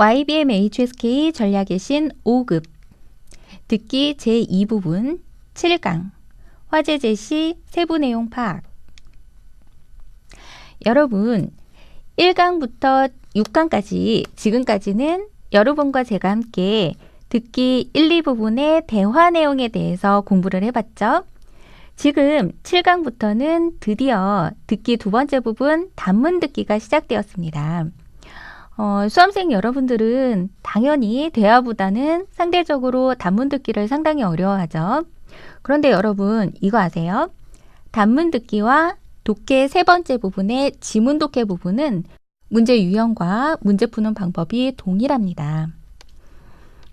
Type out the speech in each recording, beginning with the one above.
YBM HSK 전략의 신 5급 듣기 제2부분 7강 화제 제시 세부 내용 파악 여러분 1강부터 6강까지 지금까지는 여러분과 제가 함께 듣기 1, 2부분의 대화 내용에 대해서 공부를 해봤죠. 지금 7강부터는 드디어 듣기 두 번째 부분 단문 듣기가 시작되었습니다. 어, 수험생 여러분들은 당연히 대화보다는 상대적으로 단문 듣기를 상당히 어려워하죠. 그런데 여러분 이거 아세요? 단문 듣기와 독해 세 번째 부분의 지문 독해 부분은 문제 유형과 문제 푸는 방법이 동일합니다.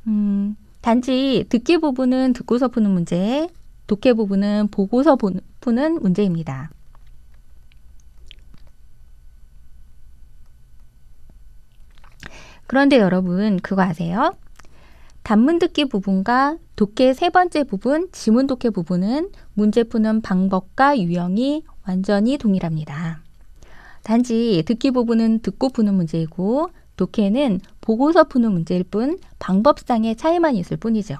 음, 단지 듣기 부분은 듣고서 푸는 문제, 독해 부분은 보고서 푸는 문제입니다. 그런데 여러분 그거 아세요? 단문 듣기 부분과 독해 세 번째 부분, 지문 독해 부분은 문제 푸는 방법과 유형이 완전히 동일합니다. 단지 듣기 부분은 듣고 푸는 문제이고 독해는 보고서 푸는 문제일 뿐 방법상의 차이만 있을 뿐이죠.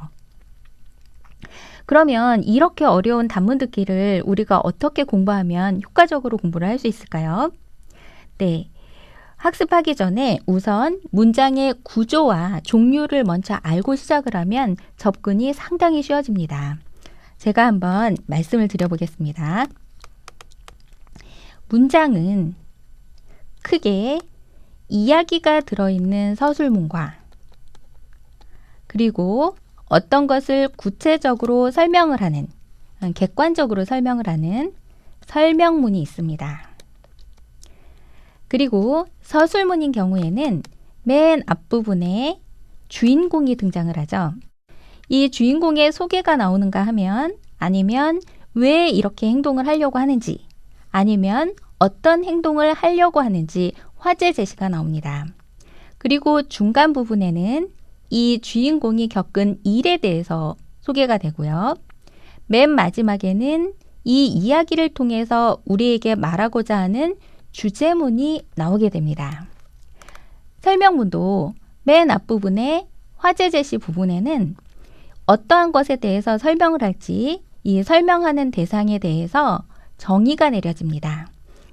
그러면 이렇게 어려운 단문 듣기를 우리가 어떻게 공부하면 효과적으로 공부를 할 수 있을까요? 네. 학습하기 전에 우선 문장의 구조와 종류를 먼저 알고 시작을 하면 접근이 상당히 쉬워집니다. 제가 한번 말씀을 드려보겠습니다. 문장은 크게 이야기가 들어있는 서술문과 그리고 어떤 것을 구체적으로 설명을 하는, 객관적으로 설명을 하는 설명문이 있습니다. 그리고 서술문인 경우에는 맨 앞부분에 주인공이 등장을 하죠. 이 주인공의 소개가 나오는가 하면 아니면 왜 이렇게 행동을 하려고 하는지 아니면 어떤 행동을 하려고 하는지 화제 제시가 나옵니다. 그리고 중간 부분에는 이 주인공이 겪은 일에 대해서 소개가 되고요. 맨 마지막에는 이 이야기를 통해서 우리에게 말하고자 하는 주제문이 나오게 됩니다. 설명문도 맨 앞부분에 화제 제시 부분에는 어떠한 것에 대해서 설명을 할지 이 설명하는 대상에 대해서 정의가 내려집니다.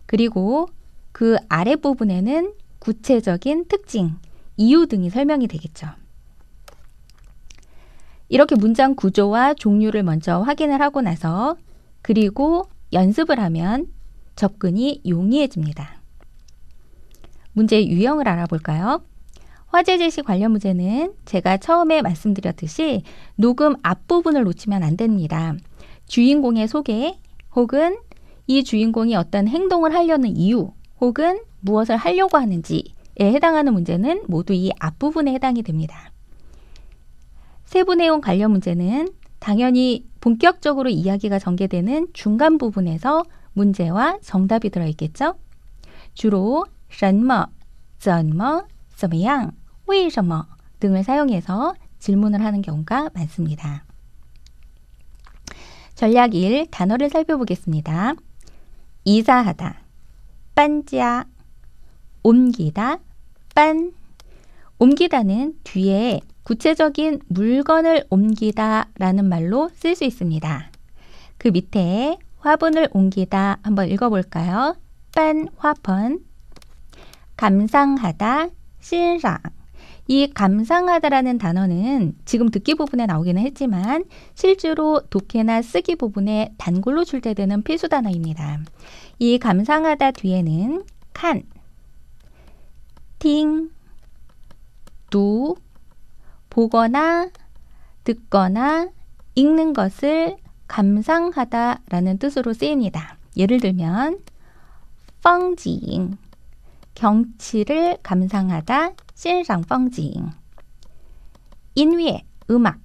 그리고 그 아랫부분에는 구체적인 특징, 이유 등이 설명이 되겠죠. 이렇게 문장 구조와 종류를 먼저 확인을 하고 나서 그리고 연습을 하면 접근이 용이해집니다. 문제 유형을 알아볼까요? 화제 제시 관련 문제는 제가 처음에 말씀드렸듯이 녹음 앞부분을 놓치면 안 됩니다. 주인공의 소개 혹은 이 주인공이 어떤 행동을 하려는 이유 혹은 무엇을 하려고 하는지에 해당하는 문제는 모두 이 앞부분에 해당이 됩니다. 세부 내용 관련 문제는 당연히 본격적으로 이야기가 전개되는 중간 부분에서 문제와 정답이 들어있겠죠? 주로 什么,怎么,怎么样,为什么 등을 사용해서 질문을 하는 경우가 많습니다. 전략 1 단어를 살펴보겠습니다. 이사하다, 빤지야, 옮기다, 빤. 옮기다는 뒤에 구체적인 물건을 옮기다 라는 말로 쓸 수 있습니다. 그 밑에 화분을 옮기다 한번 읽어볼까요? 빤 화분 감상하다 신상 이 감상하다라는 단어는 지금 듣기 부분에 나오기는 했지만 실제로 독해나 쓰기 부분에 단골로 출제되는 필수 단어입니다. 이 감상하다 뒤에는 칸, 팅, 두, 보거나 듣거나 읽는 것을 감상하다라는 뜻으로 쓰입니다. 예를 들면 펑징 경치를 감상하다 신상 펑징 인위의 음악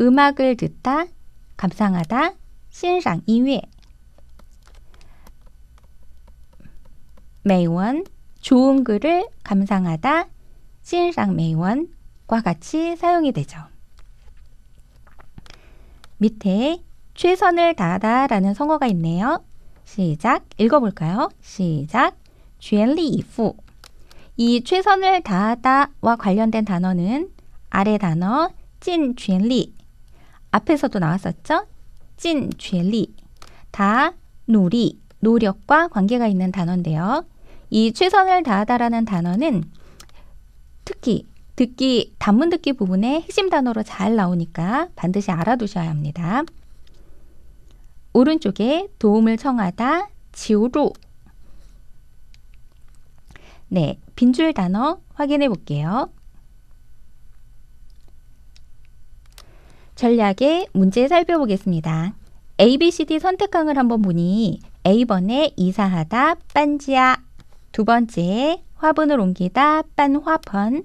음악을 듣다 감상하다 신상 인위 매원 좋은 글을 감상하다 신상 매원과 같이 사용이 되죠. 밑에 최선을 다하다라는 성어가 있네요. 시작 읽어볼까요? 시작 주엔리 이후 이 최선을 다하다와 관련된 단어는 아래 단어 찐 주엔리 앞에서도 나왔었죠? 찐 주엔리 다 노리 노력과 관계가 있는 단어인데요. 이 최선을 다하다라는 단어는 특히 듣기 단문 듣기 부분에 핵심 단어로 잘 나오니까 반드시 알아두셔야 합니다. 오른쪽에 도움을 청하다 지우루 네, 빈줄 단어 확인해 볼게요. 전략의 문제 살펴보겠습니다. A, B, C, D 선택항을 한번 보니 A번에 이사하다 빤지야 두 번째 화분을 옮기다 빤화펀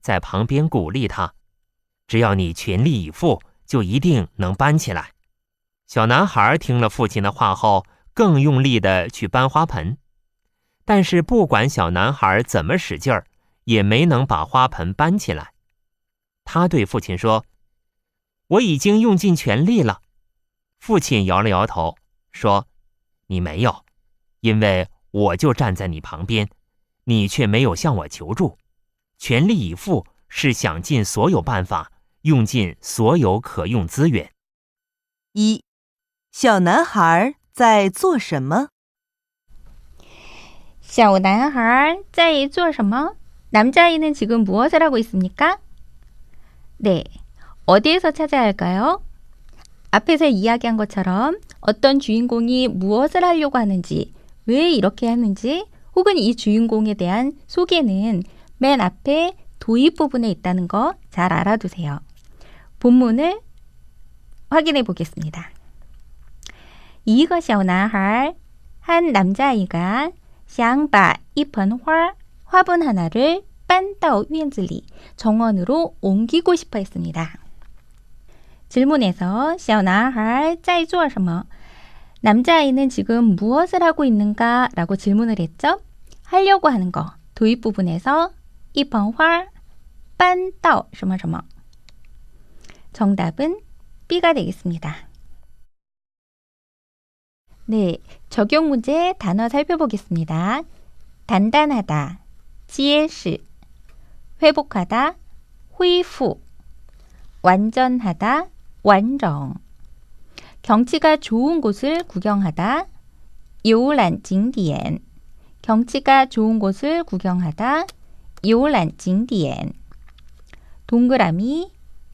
在旁边鼓励他：“只要你全力以赴，就一定能搬起来。”小男孩听了父亲的话后，更用力地去搬花盆，但是不管小男孩怎么使劲儿，也没能把花盆搬起来。他对父亲说：“我已经用尽全力了。”父亲摇了摇头，说：“你没有，因为我就站在你旁边，你却没有向我求助。全力以赴是想尽所有办法，用尽所有可用资源。”一，小男孩在做什么？小男孩在做什么? 남자아이는 지금 무엇을 하고 있습니까? 네. 어디에서 찾아야 할까요? 앞에서 이야기한 것처럼 어떤 주인공이 무엇을 하려고 하는지, 왜 이렇게 하는지, 혹은 이 주인공에 대한 소개는 맨 앞에 도입 부분에 있다는 거 잘 알아두세요. 본문을 확인해 보겠습니다. 一个小男孩한 남자아이가 想把一盆花 화분 하나를 빤다오 위엔즐리 정원으로 옮기고 싶어 했습니다. 질문에서 小男孩在做什么? 남자아이는 지금 무엇을 하고 있는가? 라고 질문을 했죠. 하려고 하는 거. 도입 부분에서 一盆花 빤다오 什么什么 정답은 B가 되겠습니다. 네, 적용 문제 단어 살펴보겠습니다. 단단하다, 结实, 회복하다, 恢复, 완전하다, 완정. 경치가 좋은 곳을 구경하다, 游览 景点. 경치가 좋은 곳을 구경하다, 游览 景点. 동그라미,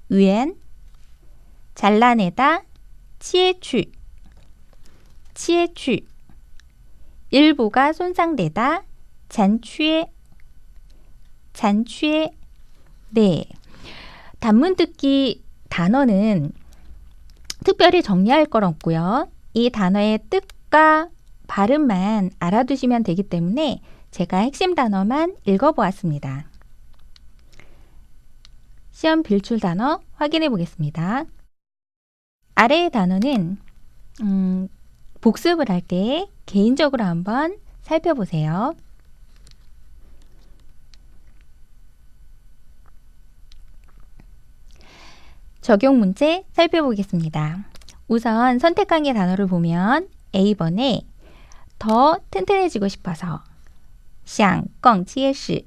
圆, 잘라내다, 切去, 切去. 일부가 손상되다, 잔취, 잔취. 네. 단문 듣기 단어는 특별히 정리할 건 없고요. 이 단어의 뜻과 발음만 알아두시면 되기 때문에 제가 핵심 단어만 읽어보았습니다. 시험 빌출 단어 확인해 보겠습니다. 아래의 단어는 음, 복습을 할 때 개인적으로 한번 살펴보세요. 적용 문제 살펴보겠습니다. 우선 선택항의 단어를 보면 A번에 더 튼튼해지고 싶어서 想更结实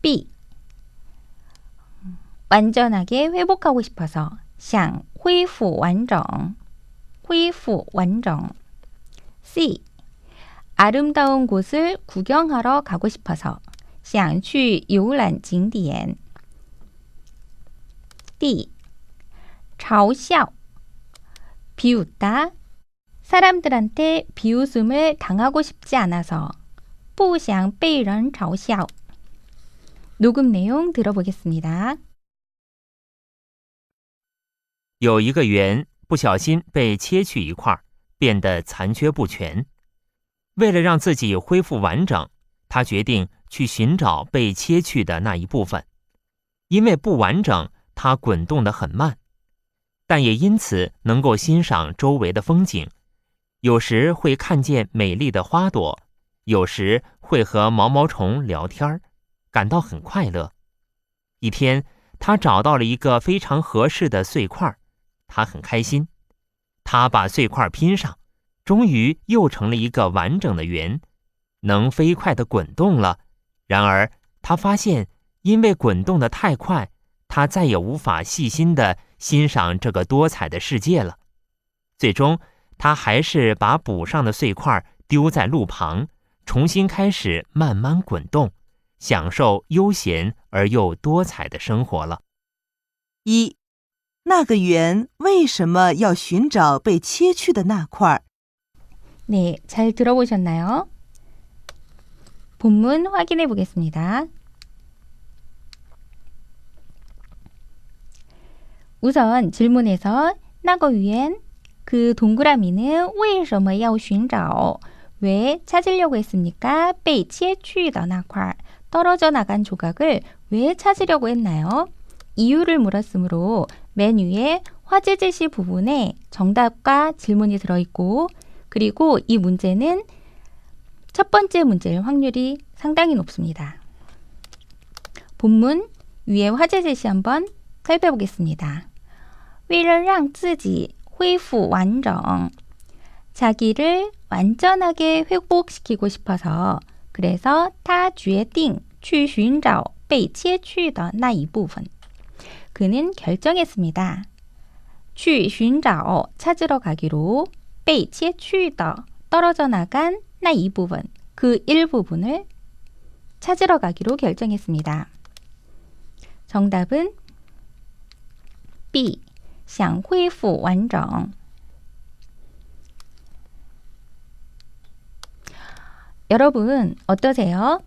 B 완전하게 회복하고 싶어서 想恢复完整恢复完整 C 아름다운 곳을 구경하러 가고 싶어서 想去游览景点 D. 嘲笑 비웃다 사람들한테 비웃음을 당하고 싶지 않아서 不想被人嘲笑 녹음 내용 들어보겠습니다. 有一个圆不小心被切去一块，变得残缺不全。 为了让自己恢复完整，他决定去寻找被切去的那一部分。因为不完整，它滚动得很慢，但也因此能够欣赏周围的风景。 有时会看见美丽的花朵，有时会和毛毛虫聊天儿，感到很快乐。一天，他找到了一个非常合适的碎块，他很开心。他把碎块拼上，终于又成了一个完整的圆，能飞快地滚动了。然而，他发现。因为滚动的太快，他再也无法细心的欣赏这个多彩的世界了。最终，他还是把补上的碎块丢在路旁，重新开始慢慢滚动，享受悠闲而又多彩的生活了。一，那个圆为什么要寻找被切去的那块？ 네, 잘 들어보셨나요? 본문 확인해 보겠습니다. 우선 질문에서 那个圆 그 동그라미는 为什么要寻找? 왜 찾으려고 했습니까? 被切去的那块 떨어져 나간 조각을 왜 찾으려고 했나요? 이유를 물었으므로 맨 위에 화제 제시 부분에 정답과 질문이 들어있고 그리고 이 문제는 첫 번째 문제일 확률이 상당히 높습니다. 본문 위에 화제 제시 한번 살펴보겠습니다. 为了让自己 恢复完整, 자기를 완전하게 회복시키고 싶어서 그래서 他决定去寻找被切去的那一部分. 그는 결정했습니다. 去寻找 찾으러 가기로 被切去的 떨어져 나간 那一部分, 그 일부분을 찾으러 가기로 결정했습니다. 정답은 B. 想恢复完整. 여러분 어떠세요?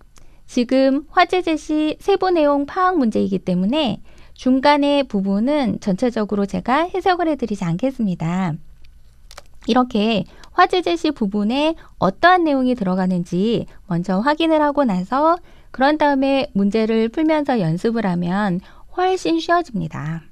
지금 화제 제시 세부 내용 파악 문제이기 때문에 중간의 부분은 전체적으로 제가 해석을 해드리지 않겠습니다. 이렇게 화제 제시 부분에 어떠한 내용이 들어가는지 먼저 확인을 하고 나서 그런 다음에 문제를 풀면서 연습을 하면 훨씬 쉬워집니다.